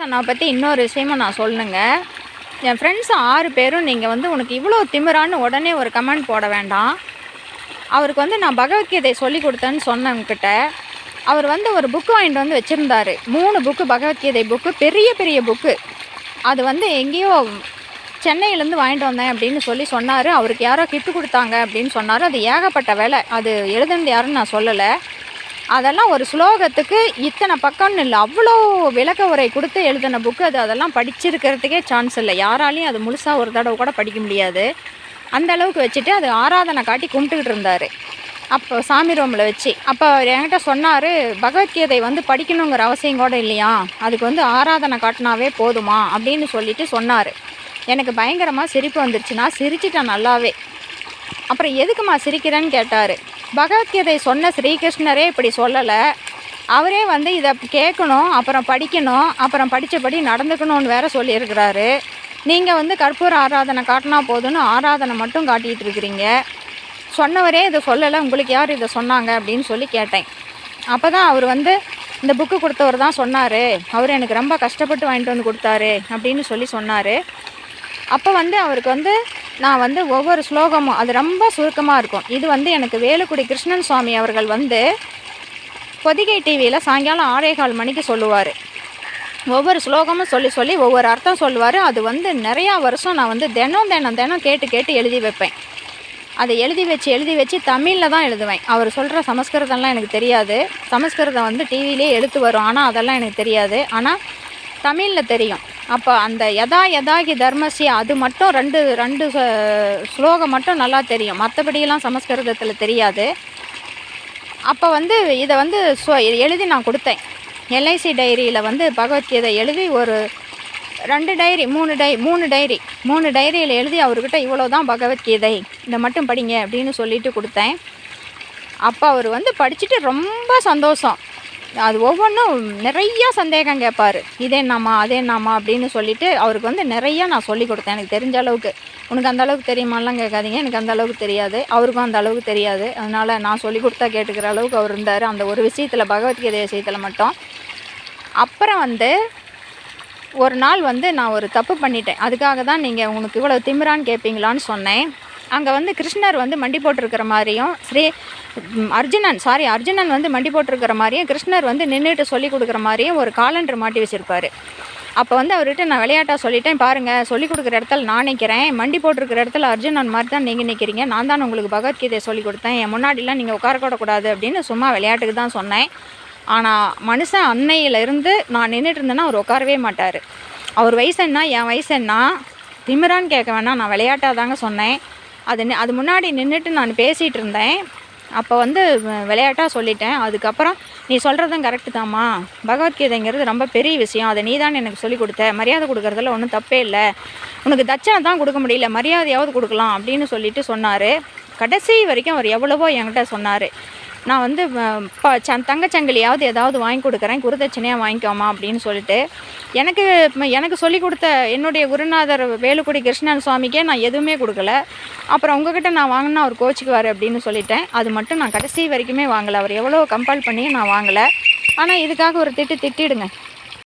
நான் பற்றி இன்னொரு விஷயமும் நான் சொல்லணுங்க. என் ஃப்ரெண்ட்ஸ் ஆறு பேரும் நீங்கள் வந்து உனக்கு இவ்வளோ திமிரான்னு உடனே ஒரு கமெண்ட் போட வேண்டாம். அவருக்கு வந்து நான் பகவத்கீதை சொல்லி கொடுத்தேன்னு சொன்னவங்கிட்ட அவர் வந்து ஒரு புக்கு வாங்கிட்டு வந்து வச்சுருந்தாரு. மூணு புக்கு பகவத்கீதை புக்கு பெரிய பெரிய புக்கு அது வந்து எங்கேயோ சென்னையிலேருந்து வாங்கிட்டு வந்தேன் அப்படின்னு சொல்லி சொன்னார். அவருக்கு யாரோ கிஃப்ட் கொடுத்தாங்க அப்படின்னு சொன்னார். அது ஏகப்பட்ட வேலை. அது எழுதுனது யாருன்னு நான் சொல்லலை. அதெல்லாம் ஒரு ஸ்லோகத்துக்கு இத்தனை பக்கம்னு இல்லை. அவ்வளோ விளக்க உரை கொடுத்து எழுதின புக்கு அது. அதெல்லாம் படிச்சிருக்கிறதுக்கே சான்ஸ் இல்லை. யாராலையும் அது முழுசாக ஒரு தடவை கூட படிக்க முடியாது. அந்த அளவுக்கு வச்சுட்டு அது ஆராதனை காட்டி கும்பிட்டுக்கிட்டு இருந்தார். அப்போ சாமி ரூமில் வச்சு. அப்போ அவர் என்கிட்ட சொன்னார் பகவத்கீதை வந்து படிக்கணுங்கிற அவசியம் கூட இல்லையா? அதுக்கு வந்து ஆராதனை காட்டினாவே போதுமா? அப்படின்னு சொல்லிட்டு சொன்னார். எனக்கு பயங்கரமாக சிரிப்பு வந்துருச்சுன்னா சிரிச்சிட்டேன் நல்லாவே. அப்புறம் எதுக்குமா சிரிக்கிறேன்னு கேட்டார். பகவத்கீதை சொன்ன ஸ்ரீகிருஷ்ணரே இப்படி சொல்லலை. அவரே வந்து இதை கேட்கணும் அப்புறம் படிக்கணும் அப்புறம் படித்தபடி நடந்துக்கணும்னு வேற சொல்லியிருக்கிறாரு. நீங்கள் வந்து கற்பூர ஆராதனை காட்டினா போதும்னு ஆராதனை மட்டும் காட்டிகிட்டு இருக்கிறீங்க. சொன்னவரே இதை சொல்லலை உங்களுக்கு யார் இதை சொன்னாங்க அப்படின்னு சொல்லி கேட்டேன். அப்போ தான் அவர் வந்து இந்த புக்கு கொடுத்தவர் தான் சொன்னார். அவர் எனக்கு ரொம்ப கஷ்டப்பட்டு வாங்கிட்டு வந்து கொடுத்தாரு அப்படின்னு சொல்லி சொன்னார். அப்போ வந்து அவருக்கு வந்து நான் வந்து ஒவ்வொரு ஸ்லோகமும் அது ரொம்ப சுருக்கமாக இருக்கும். இது வந்து எனக்கு வேலுக்குடி கிருஷ்ணன் சுவாமி அவர்கள் வந்து பொதிகை டிவியில் சாயங்காலம் ஆறே கால் மணிக்கு சொல்லுவார். ஒவ்வொரு ஸ்லோகமும் சொல்லி சொல்லி ஒவ்வொரு அர்த்தம் சொல்லுவார். அது வந்து நிறையா வருஷம் நான் வந்து தினம் தினம் தினம் கேட்டு கேட்டு எழுதி வைப்பேன். அதை எழுதி வச்சு எழுதி வச்சு தமிழில் தான் எழுதுவேன். அவர் சொல்கிற சமஸ்கிருதம்லாம் எனக்கு தெரியாது. சமஸ்கிருதம் வந்து டிவிலே எழுத்து வரும். ஆனால் அதெல்லாம் எனக்கு தெரியாது. ஆனால் தமிழில் தெரியும். அப்போ அந்த யதா யதாகி தர்மசி அது மட்டும் ரெண்டு ரெண்டு ஸ்லோகம் மட்டும் நல்லா தெரியும். மற்றபடியெல்லாம் சமஸ்கிருதத்தில் தெரியாது. அப்போ வந்து இதை வந்து சொ எழுதி நான் கொடுத்தேன். எல்ஐசி டைரியில் வந்து பகவத்கீதை எழுதி ஒரு ரெண்டு டைரி மூணு டை மூணு டைரி மூணு டைரியில் எழுதி அவர்கிட்ட இவ்வளோ தான் பகவத்கீதை இதை மட்டும் படிங்க அப்படின்னு சொல்லிட்டு கொடுத்தேன். அப்போ அவர் வந்து படிச்சுட்டு ரொம்ப சந்தோஷம். அது ஒவ்வொன்றும் நிறையா சந்தேகம் கேட்பார். இதே என்னம்மா அதே என்னம்மா? அப்படின்னு சொல்லிட்டு அவருக்கு வந்து நிறையா நான் சொல்லி கொடுத்தேன். எனக்கு தெரிஞ்ச அளவுக்கு. உனக்கு அந்த அளவுக்கு தெரியுமாலாம் கேட்காதீங்க. எனக்கு அந்த அளவுக்கு தெரியாது. அவருக்கும் அந்த அளவுக்கு தெரியாது. அதனால் நான் சொல்லி கொடுத்தா கேட்டுக்கிற அளவுக்கு அவர் இருந்தார். அந்த ஒரு விஷயத்தில் பகவத்கீதை விஷயத்தில் மட்டும். அப்புறம் வந்து ஒரு நாள் வந்து நான் ஒரு தப்பு பண்ணிட்டேன். அதுக்காக தான் நீங்கள் உனக்கு இவ்வளோ திமிரான்னு கேட்பீங்களான்னு சொன்னேன். அங்கே வந்து கிருஷ்ணர் வந்து மண்டி போட்டிருக்கிற மாதிரியும் ஸ்ரீ அர்ஜுனன் சாரி அர்ஜுனன் வந்து மண்டி போட்டிருக்கிற மாதிரியும் கிருஷ்ணர் வந்து நின்றுட்டு சொல்லி கொடுக்குற மாதிரியும் ஒரு காலண்டர் மாட்டி வச்சுருப்பார். அப்போ வந்து அவர்கிட்ட நான் விளையாட்டாக சொல்லிட்டேன் பாருங்கள் சொல்லி கொடுக்குற இடத்துல நான் நிற்கிறேன் மண்டி போட்டிருக்கிற இடத்துல அர்ஜுனன் மாதிரி தான் நீங்கள் நிற்கிறீங்க நான் தான் உங்களுக்கு பகவத்கீதையை சொல்லி கொடுத்தேன் என் முன்னாடிலாம் நீங்கள் உட்காரக்கூடக்கூடாது அப்படின்னு சும்மா விளையாட்டுக்கு தான் சொன்னேன். ஆனால் மனுஷன் அன்னையிலேருந்து நான் நின்றுட்டு இருந்தேன்னா அவர் உட்காரவே மாட்டார். அவர் வயசு என்ன என் வயசு என்ன திமிரான்னு கேட்க வேணாம் நான் விளையாட்டாக தாங்க சொன்னேன். அது நி- அது முன்னாடி நின்றுட்டு நான் பேசிகிட்டு இருந்தேன். அப்போ வந்து விளையாட்டாக சொல்லிட்டேன். அதுக்கப்புறம் நீ சொல்கிறதும் கரெக்டு தாம்மா. பகவத்கீதைங்கிறது ரொம்ப பெரிய விஷயம். அதை நீ தான் எனக்கு சொல்லி கொடுத்த. மரியாதை கொடுக்கறதுல ஒன்றும் தப்பே இல்லை. உனக்கு தட்சணை தான் கொடுக்க முடியல. மரியாதையாவது கொடுக்கலாம் அப்படின்னு சொல்லிட்டு சொன்னார். கடைசி வரைக்கும் அவர் எவ்வளவோ என்கிட்ட சொன்னார். நான் வந்து ச தங்கச்சங்கிலியாவது ஏதாவது வாங்கி கொடுக்குறேன் குருதட்சணையாக வாங்கிக்கோமா அப்படின்னு சொல்லிட்டு எனக்கு எனக்கு சொல்லி கொடுத்த என்னுடைய குருநாதர் வேலுக்குடி கிருஷ்ணன் சுவாமிக்கே நான் எதுவுமே கொடுக்கல. அப்புறம் உங்ககிட்ட நான் வாங்கினா அவர் கோச்சிக்குவார் அப்படின்னு சொல்லிட்டேன். அது மட்டும் நான் கடைசி வரைக்குமே வாங்கலை. அவர் எவ்வளோ கம்பல் பண்ணி நான் வாங்கலை. ஆனால் இதுக்காக ஒரு திட்டு திட்டிடுங்க.